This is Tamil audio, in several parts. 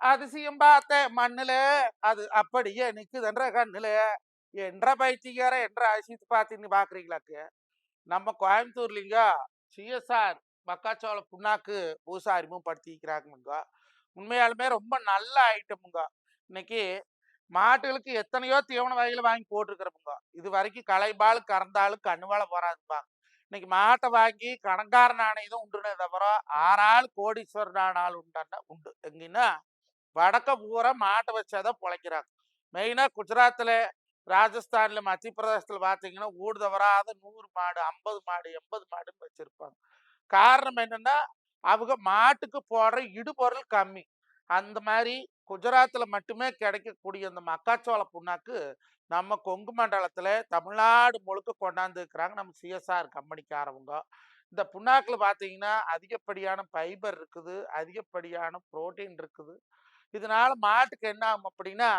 அதிசயம் பார்த்த மண்ணுல அது அப்படியே நிக்குதுன்ற கண்ணுல என்ற பைத்தியக்கார என்ற அதிசயத்தை பார்த்துன்னு பாக்குறீங்களாக்கு? நம்ம கோயம்புத்தூர்லிங்க சிஎஸ்ஆர் மக்காச்சோள புண்ணாக்கு பூசா அறிமுகப்படுத்திக்கிறாங்க உண்மையாலுமே ரொம்ப நல்ல ஐட்டமுங்க. இன்னைக்கு மாட்டுகளுக்கு எத்தனையோ தீவன வகைகளை வாங்கி போட்டிருக்கிறோமுங்க. இது வரைக்கும் களைபால் கறந்தாலும் கண்ணுவால போறாதுப்பாங்க இன்னைக்கு மாட்டை வாங்கி கணக்காரன் ஆணையதும் உண்டுனே தவிர ஆறாள் கோடீஸ்வரன் ஆனாள் உண்டான உண்டு. எங்கன்னா வடக்க பூரா மாட்டை வச்சாதான் பொழைக்கிறாங்க. மெயினாக குஜராத்தில் ராஜஸ்தானில் மத்திய பிரதேசத்தில் பார்த்தீங்கன்னா ஊடு தவறாத நூறு மாடு ஐம்பது மாடு எண்பது மாடுன்னு வச்சுருப்பாங்க. காரணம் என்னென்னா அவங்க மாட்டுக்கு போடுற இடுபொருள் கம்மி. அந்த மாதிரி குஜராத்தில் மட்டுமே கிடைக்கக்கூடிய அந்த மக்காச்சோள புண்ணாக்கு நம்ம கொங்கு மண்டலத்தில் தமிழ்நாடு முழுக்க கொண்டாந்து இருக்கிறாங்க நம்ம சிஎஸ்ஆர் கம்பெனிக்காரவங்க. இந்த புண்ணாக்கில் பார்த்தீங்கன்னா அதிகப்படியான ஃபைபர் இருக்குது அதிகப்படியான புரோட்டீன் இருக்குது. இதனால மாட்டுக்கு என்ன ஆகும் அப்படின்னா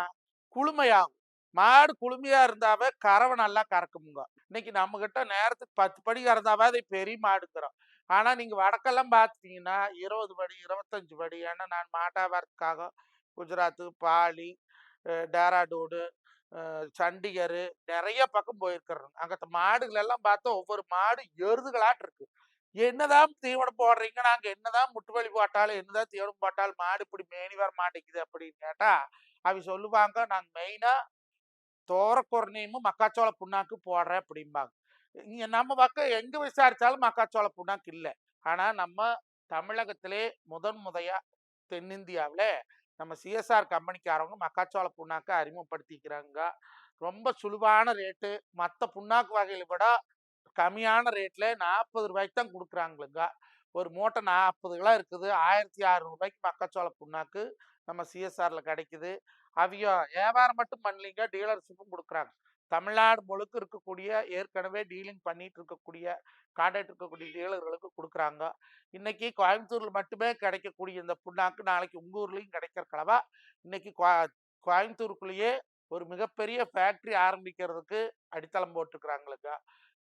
குளுமையாகும். மாடு குளுமையா இருந்தாவே கறவை நல்லா கறக்குமுங்க. இன்னைக்கு நம்ம கிட்ட நேரத்துக்கு பத்து படி கறந்தாவே அதை பெரிய மாடுங்கிறோம் ஆனா நீங்க வடக்கெல்லாம் பாத்துட்டீங்கன்னா இருபது படி இருபத்தஞ்சு படி ஏன்னா நான் மாட்டாவரத்துக்காக குஜராத்து பாலி அஹ் டேராடூடு சண்டிகர் நிறைய பக்கம் போயிருக்கிறோம் அங்கே மாடுகள் எல்லாம் பார்த்தா ஒவ்வொரு மாடு எருதுகளாட்டு இருக்கு என்னதான் தீவனம் போடுறீங்க? நாங்க என்னதான் முட்டுவலி போட்டாலும் என்னதான் தீவனம் போட்டாலும் மாடு இப்படி மேனி வர மாட்டேங்குது அப்படின்னு கேட்டா அவ சொல்லுவாங்க நாங்க மெயினா தோரக்குறனையும் மக்காச்சோள புண்ணாக்கு போடுறேன் அப்படிம்பாங்க. இங்க நம்ம பக்கம் எங்க விசாரிச்சாலும் மக்காச்சோள புண்ணாக்கு இல்லை. ஆனா நம்ம தமிழகத்திலே முதன் முதையா தென்னிந்தியாவில் நம்ம சிஎஸ்ஆர் கம்பெனிக்காரவங்க மக்காச்சோள புண்ணாக்கை அறிமுகப்படுத்திக்கிறாங்க. ரொம்ப சுலுவான ரேட்டு. மற்ற புண்ணாக்கு வகையில விட கம்மியான ரேட்ல நாற்பது ரூபாய்க்கு தான் கொடுக்குறாங்களுங்க. ஒரு மூட்டை நாற்பது கிலோ இருக்குது. ஆயிரத்தி அறுநூறுபாய்க்கு மக்காச்சோள புண்ணாக்கு நம்ம சிஎஸ்ஆரில் கிடைக்குது. அவிய வியாபாரம் மட்டும் பண்ணலீங்க டீலர்ஷிப்பும் கொடுக்குறாங்க. தமிழ்நாடு முழுக்க இருக்கக்கூடிய ஏற்கனவே டீலிங் பண்ணிட்டு இருக்கக்கூடிய காண்டாக்ட் இருக்கக்கூடிய டீலர்களுக்கு கொடுக்குறாங்க. இன்னைக்கு கோயம்புத்தூரில் மட்டுமே கிடைக்கக்கூடிய இந்த புண்ணாக்கு நாளைக்கு உங்க ஊர்லயும் கிடைக்கிறக்களவா இன்னைக்கு கோயம்புத்தூருக்குள்ளேயே ஒரு மிகப்பெரிய ஃபேக்ட்ரி ஆரம்பிக்கிறதுக்கு அடித்தளம் போட்டிருக்கிறாங்களுங்க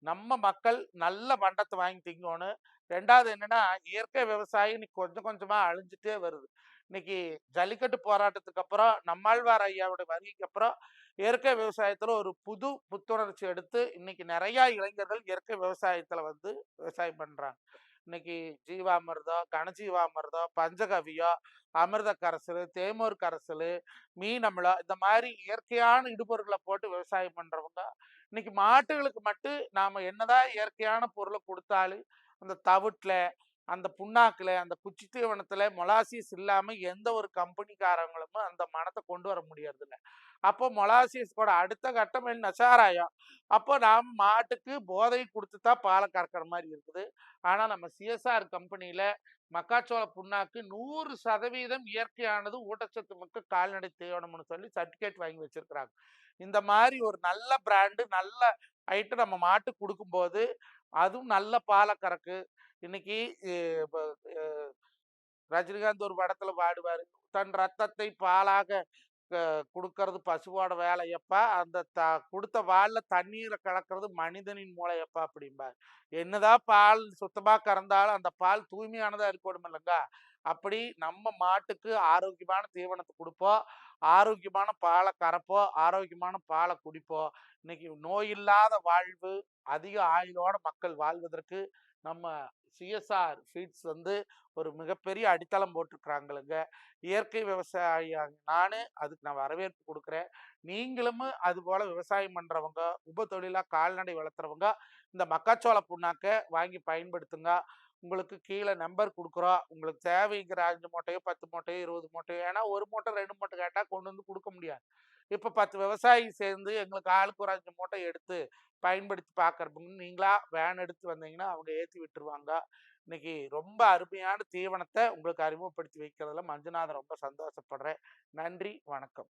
நம்ம மக்கள் நல்ல பண்டத்தை வாங்கி திங்கணும். ரெண்டாவது என்னன்னா இயற்கை விவசாயம் இன்னைக்கு கொஞ்சம் கொஞ்சமா அழிஞ்சிட்டே வருது. இன்னைக்கு ஜல்லிக்கட்டு போராட்டத்துக்கு அப்புறம் நம்மாழ்வார் ஐயாவுடைய வருகைக்கு அப்புறம் இயற்கை விவசாயத்துல ஒரு புது புத்துணர்ச்சி எடுத்து இன்னைக்கு நிறைய இளைஞர்கள் இயற்கை விவசாயத்துல வந்து விவசாயம் பண்றாங்க. இன்னைக்கு ஜீவாமிர்தம் கனஜீவாமிர்தம் பஞ்சகவியம் அமிர்த கரைசல் தேமூர் கரைசல் மீன் அமிலம் இந்த மாதிரி இயற்கையான இடுபொருட்களை போட்டு விவசாயம் பண்றவங்க இன்னைக்கு மாட்டுகளுக்கு மட்டும் நாம என்னதான் இயற்கையான பொருளை கொடுத்தாலும் அந்த தவிட்டுல அந்த புண்ணாக்கில் அந்த குச்சி தீவனத்துல மொலாசிஸ் இல்லாமல் எந்த ஒரு கம்பெனிக்காரங்களும் அந்த மனத்தை கொண்டு வர முடியறதில்ல. அப்போ மொலாசிஸ் அடுத்த கட்டம் என்ன? நசாராயம் அப்போ நாம் மாட்டுக்கு போதை கொடுத்து தான் பாலை கறக்கிற மாதிரி இருக்குது. ஆனால் நம்ம சிஎஸ்ஆர் கம்பெனியில் மக்காச்சோள புண்ணாக்கு நூறு சதவீதம் இயற்கையானது ஊட்டச்சத்து மிக்க கால்நடை தீவனம்னு சொல்லி சர்டிஃபிகேட் வாங்கி வச்சிருக்கிறாங்க. இந்த மாதிரி ஒரு நல்ல பிராண்டு நல்ல ஐட்டம் நம்ம மாட்டுக்கு கொடுக்கும்போது அதுவும் நல்ல பாலை கறக்கு. இன்னைக்கு ரஜினிகாந்த் ஒரு படத்துல பாடுவார். தன் ரத்தத்தை பாலாக கொடுக்கறது பசுவோட வேலையப்பா. அந்த த கொடுத்த வாள்ல தண்ணீரை கலக்கிறது மனிதனின் மூளையப்பா அப்படிம்பாரு. என்னதான் பால் சுத்தமா கறந்தாலும் அந்த பால் தூய்மையானதா இருக்கணும் இல்லைங்க அப்படி நம்ம மாட்டுக்கு ஆரோக்கியமான தீவனத்தை கொடுப்போம் ஆரோக்கியமான பாலை கறப்போம் ஆரோக்கியமான பாலை குடிப்போம் இன்னைக்கு நோய் இல்லாத வாழ்வு அதிக ஆயுளோட மக்கள் வாழ்வதற்கு நம்ம சிஎஸ்ஆர் ஃபீட்ஸ் வந்து ஒரு மிகப்பெரிய அடித்தளம் போட்டிருக்கிறாங்களுங்க. இயற்கை விவசாயி நான் அதுக்கு நான் வரவேற்பு கொடுக்குறேன். நீங்களும் அதுபோல் விவசாயம் பண்ணுறவங்க உப தொழிலாக கால்நடை வளர்த்துறவங்க இந்த மக்காச்சோள புண்ணாக்கை வாங்கி பயன்படுத்துங்க. உங்களுக்கு கீழே நம்பர் கொடுக்குறோம் உங்களுக்கு தேவைங்கிற அஞ்சு மூட்டையோ பத்து மூட்டையோ இருபது மூட்டையோ ஏன்னா ஒரு மூட்டை ரெண்டு மூட்டை கேட்டால் கொண்டு வந்து கொடுக்க முடியாது. இப்போ பத்து விவசாயி சேர்ந்து எங்களுக்கு ஆளுக்கு ஒரு அஞ்சு மூட்டை எடுத்து பயன்படுத்தி பார்க்கறதுக்கு நீங்களா வேன் எடுத்து வந்தீங்கன்னா அவங்க ஏற்றி விட்டுருவாங்க. இன்னைக்கு ரொம்ப அருமையான தீவனத்தை உங்களுக்கு அறிமுகப்படுத்தி வைக்கிறதுல மஞ்சுநாதன் ரொம்ப சந்தோஷப்படுறேன். நன்றி வணக்கம்.